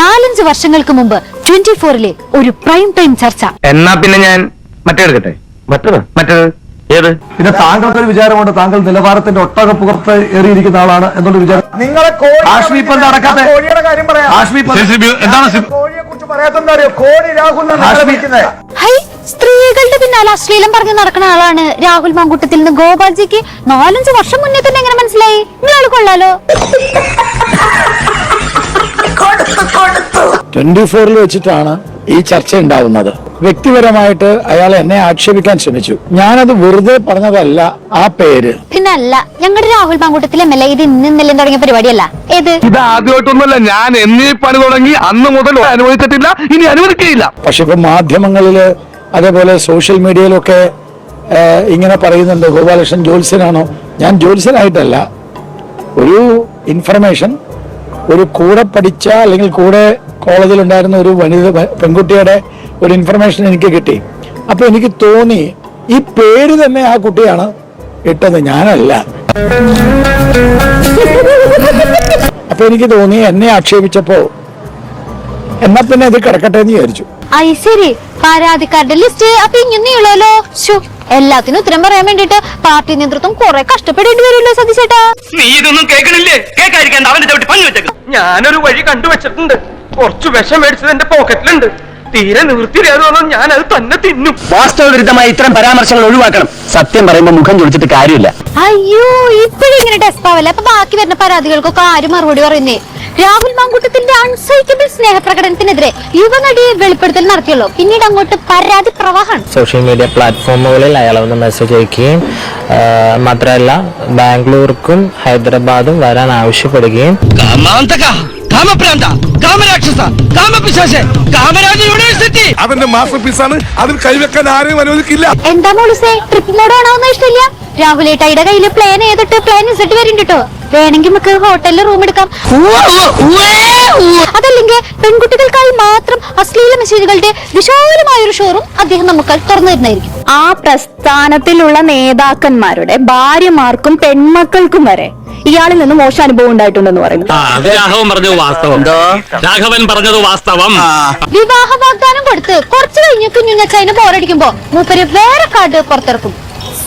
നാലഞ്ച് വർഷങ്ങൾക്ക് മുമ്പ് ട്വന്റി ഫോറിലെ ഒരു പ്രൈം ടൈം ചർച്ച. എന്നാ പിന്നെ ഞാൻ മറ്റേടുക്കട്ടെ മറ്റേത്? മറ്റേത്? ഏത്? പിന്നെ താങ്കൾക്കൊരു വിചാരമുണ്ട് താങ്കൾ നിലവാരത്തിന്റെ ഒട്ടക പുറത്ത് ഏറിയിരിക്കുന്ന ആളാണ് എന്നുള്ള വിചാരം. നിങ്ങളെ കോഴിയുടെ കാര്യം പറയാം. എന്താണ് കോഴിയെ കുറിച്ച് പറയാത്തെന്താ അറിയോ? കോഴി രാഹുൽ ഹൈ സ്ത്രീകളുടെ പിന്നാലെ അശ്ലീലം പറഞ്ഞ് നടക്കുന്ന ആളാണ് രാഹുൽ മാങ്കൂട്ടത്തിൽ നിന്ന് ഗോപാൽജിക്ക് നാലഞ്ച് വർഷം മുന്നേ തന്നെ എങ്ങനെ മനസ്സിലായി? നിങ്ങളാൾ കൊള്ളാലോ. ട്വന്റി ഫോറിൽ വെച്ചിട്ടാണ് ഈ ചർച്ച ഉണ്ടാവുന്നത്. വ്യക്തിപരമായിട്ട് അയാൾ എന്നെ ആക്ഷേപിക്കാൻ ശ്രമിച്ചു. ഞാനത് വെറുതെ പറഞ്ഞതല്ല ആ പേര്. പിന്നെ അല്ല ഞങ്ങളുടെ രാഹുൽ എം എൽ എ ഇത് ഇന്ന് ഇന്നലെ തുടങ്ങിയ പരിപാടിയല്ല. ഏത്? ഇത് ആദ്യമായിട്ടൊന്നുമല്ല ഞാൻ എന്നീ പണി തുടങ്ങി അന്ന് മുതൽ അനുവദിച്ചിട്ടില്ല ഇനി അനുവദിക്കുകയില്ല. പക്ഷെ ഇപ്പൊ മാധ്യമങ്ങളിൽ അതേപോലെ സോഷ്യൽ മീഡിയയിലൊക്കെ ഇങ്ങനെ പറയുന്നുണ്ട് ഗോപാലകൃഷ്ണൻ ജോത്സ്യനാണോ? ഞാൻ ജോത്സ്യനായിട്ടല്ല. ഒരു ഇൻഫർമേഷൻ ഒരു കൂടെ പഠിച്ച അല്ലെങ്കിൽ കൂടെ കോളേജിൽ ഉണ്ടായിരുന്ന ഒരു വനിത പെൺകുട്ടിയുടെ ഒരു ഇൻഫർമേഷൻ എനിക്ക് കിട്ടി. അപ്പോൾ എനിക്ക് തോന്നി ഈ പേര് തന്നെ ആ കുട്ടിയാണ് ഇട്ടത്. ഞാനല്ല. അപ്പൊ എനിക്ക് തോന്നി എന്നെ ആക്ഷേപിച്ചപ്പോ എന്നാ പിന്നെ അത് കിടക്കട്ടെ എന്ന് വിചാരിച്ചു. ശരി. പരാതിക്കാരുടെ ലിസ്റ്റ് അപ്പൊ ഇങ്ങനെയുള്ളല്ലോ. എല്ലാത്തിനും ഉത്തരം പറയാൻ വേണ്ടിട്ട് പാർട്ടി നേതൃത്വം കുറെ കഷ്ടപ്പെടേണ്ടി വരുമല്ലോ സതീശേട്ടാ. നീ ഇതൊന്നും കേൾക്കണില്ലേ? കേൾക്കാതിരിക്കാൻ അവന്റെ ചവിട്ടി പഞ്ഞു വെച്ചേക്ക്. ഞാനൊരു വഴി കണ്ടുവച്ചിട്ടുണ്ട്. കുറച്ച് വിഷം മേടിച്ചത് എന്റെ പോക്കറ്റിലുണ്ട് തീരെ നിവൃത്തിയില്ലാതെ ഞാൻ അത് തന്നെ തിന്നും. വാസ്തവ വിരുദ്ധമായ ഇത്തരം പരാമർശങ്ങൾ ഒഴിവാക്കണം. സത്യം പറയുമ്പോൾ മുഖം ചൊളിച്ചിട്ട് കാര്യമില്ല. അയ്യോ ഇപ്പഴും ഇങ്ങനെ ടെസ്റ്റ് ആവല്ല? അപ്പൊ ബാക്കി വരുന്ന പരാതികൾക്കൊക്കെ ആരും മറുപടി പറയുന്നേ? രാഹുൽ മാങ്കൂട്ടത്തിന്റെ അൺസൈക്കബിൾ സ്നേഹപ്രകടനത്തിനെതിരെ യുവനടിയെ വെളിപ്പെടുത്തൽ നടത്തിയല്ലോ പിന്നീട് അങ്ങോട്ട് പരാതി പ്രവാഹം സോഷ്യൽ മീഡിയ പ്ലാറ്റ്ഫോമുകളിൽ അയാൾ വന്ന് മെസ്സേജ് അയക്കുകയും മാത്രമല്ല ബാംഗ്ലൂർക്കും ഹൈദരാബാദും വരാൻ ആവശ്യപ്പെടുകയും. കാമപ്രാന്ത കാമരാക്ഷസ കാമപിശാശ കാമരാജ യൂണിവേഴ്സിറ്റി അവന്റെ മാസ്റ്റർ പീസാണ് അതിൽ കൈവെക്കാൻ ആരെയും അനുവദിക്കില്ല. എന്താ മോളുസേ? ട്രിപ്പ് മോഡ് ഓണാവുന്ന ഇഷ്ടമില്ല. രാഹുൽ ഏട്ടായിയുടെ കയ്യിൽ പ്ലാൻ ചെയ്തിട്ട് പ്ലാൻ ഇസട്ട് വരും കേട്ടോ വേണമെങ്കിൽ നമുക്ക് ഹോട്ടലിൽ റൂം എടുക്കാം. അതല്ലെങ്കിൽ പെൺകുട്ടികൾക്കായി മാത്രം അശ്ലീല മെസ്സേജുകളുടെ വിശാലമായ ഒരു ഷോറും അദ്ദേഹം നമുക്ക് തുറന്നു തരുന്നതായിരിക്കും. ആ പ്രസ്ഥാനത്തിലുള്ള നേതാക്കന്മാരുടെ ഭാര്യമാർക്കും പെൺമക്കൾക്കും വരെ ഇയാളിൽ നിന്ന് മോശം അനുഭവം ഉണ്ടായിട്ടുണ്ടെന്ന് പറയുന്നു. രാഘവൻ പറഞ്ഞത് വാസ്തവം. രാഘവൻ പറഞ്ഞത് വാസ്തവം. വിവാഹ വാഗ്ദാനം കൊടുത്ത് കുറച്ച് കഴിഞ്ഞ് കുഞ്ഞുങ്ങച്ചതിന് ബോറടിക്കുമ്പോ മൂപ്പര് വേറെ കാർഡ് പുറത്തിറക്കും.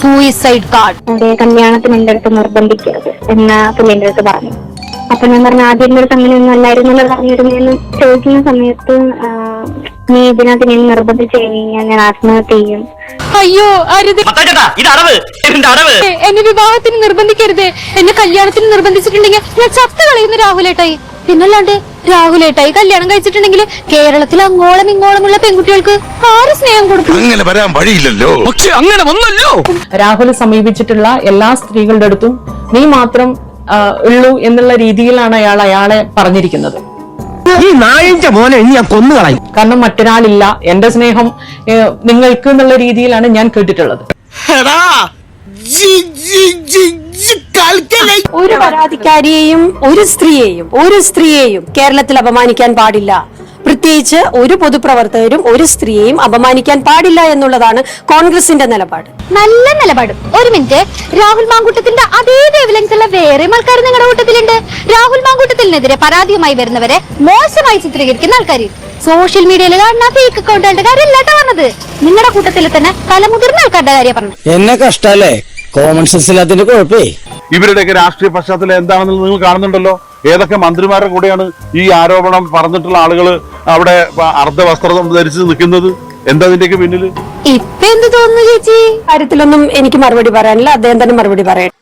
സൂയിസൈഡ് കാർഡ് കല്യാണത്തിന് എന്റെ അടുത്ത് നിർബന്ധിക്കരുത് എന്ന് പുള്ളിന്റെ അടുത്ത് പറഞ്ഞു. അപ്പൊ ഞാൻ പറഞ്ഞു ആദ്യം ഒരു അടുത്ത് അങ്ങനെയൊന്നും അല്ലായിരുന്നല്ലോ പറഞ്ഞിരുന്നു. ചോദിക്കുന്ന സമയത്ത് നീ ഇതിനകത്ത് ഞാൻ നിർബന്ധിച്ച് കഴിഞ്ഞാൽ ഞാൻ ആത്മഹത്യ ചെയ്യും. അയ്യോ അരുത്. എന്നെ വിവാഹത്തിന് നിർബന്ധിക്കരുത്. എന്നെ കല്യാണത്തിന് നിർബന്ധിച്ചിട്ടുണ്ടെങ്കിൽ ഞാൻ ചത്ത കളയുന്ന രാഹുലേട്ടായി. പിന്നല്ലാണ്ട് രാഹുലേട്ടായി കല്യാണം കഴിച്ചിട്ടുണ്ടെങ്കിൽ കേരളത്തിൽ അങ്ങോളം ഇങ്ങോളമുള്ള പെൺകുട്ടികൾക്ക് ആര് സ്നേഹം കൊടുക്കും? അങ്ങനെ വരാൻ വഴിയില്ലല്ലോ. പക്ഷെ അങ്ങനെ വന്നല്ലോ. രാഹുൽ സമീപിച്ചിട്ടുള്ള എല്ലാ സ്ത്രീകളുടെ അടുത്തും നീ മാത്രം ഉള്ളൂ എന്നുള്ള രീതിയിലാണ് അയാൾ അയാളെ പറഞ്ഞിരിക്കുന്നത്. ഈ നായിന്റെ മോനെ ഞാൻ ഞാൻ കൊന്നുകളയും കാരണം മറ്റൊരാളില്ല. എന്റെ സ്നേഹം നിങ്ങൾക്ക് എന്നുള്ള രീതിയിലാണ് ഞാൻ കേട്ടിട്ടുള്ളത്. ഒരു പരാതിക്കാരിയെയും ഒരു സ്ത്രീയെയും ഒരു സ്ത്രീയെയും കേരളത്തിൽ അപമാനിക്കാൻ പാടില്ല. പ്രത്യേകിച്ച് ഒരു പൊതുപ്രവർത്തകരും ഒരു സ്ത്രീയെയും അപമാനിക്കാൻ പാടില്ല എന്നുള്ളതാണ് കോൺഗ്രസിന്റെ നിലപാട്. നല്ല നിലപാട്. ഒരു മിനിറ്റ്. രാഹുൽ മാങ്കൂട്ടത്തിന്റെ അതേ വേവലൻസ് ഉള്ള വേറെ ആൾക്കാർ നിങ്ങളുടെ കൂട്ടത്തിലുണ്ട്. രാഹുൽ മാങ്കൂട്ടത്തിനെതിരെ പരാതിയുമായി വരുന്നവരെ മോശമായി ചിത്രീകരിക്കുന്ന ആൾക്കാർ സോഷ്യൽ മീഡിയയിൽ കാണുന്ന ഫേക്ക് അക്കൗണ്ടുകളുടെ പറഞ്ഞത്. നിങ്ങളുടെ കൂട്ടത്തിൽ തന്നെ തലമുതിർന്ന ആൾക്കാരുടെ കാര്യം പറഞ്ഞു എന്നെ കഷ്ടല്ലേ? Common sense ഇല്ലാത്തതിന്റെ കുഴപ്പേ. ഇവരുടെയൊക്കെ രാഷ്ട്രീയ പശ്ചാത്തലം എന്താണെന്ന് നിങ്ങൾ കാണുന്നുണ്ടല്ലോ. ഏതൊക്കെ മന്ത്രിമാരുടെ കൂടെയാണ് ഈ ആരോപണം പറഞ്ഞിട്ടുള്ള ആളുകൾ അവിടെ അർദ്ധവസ്ത്രം ധരിച്ച് നിൽക്കുന്നത്? എന്താ ഇതിന്റെയൊക്കെ പിന്നിൽ? ഇപ്പൊ എന്ത് തോന്നുന്നു ചേച്ചി? കാര്യത്തിലൊന്നും എനിക്ക് മറുപടി പറയാനില്ല. അദ്ദേഹം തന്നെ മറുപടി പറയട്ടെ.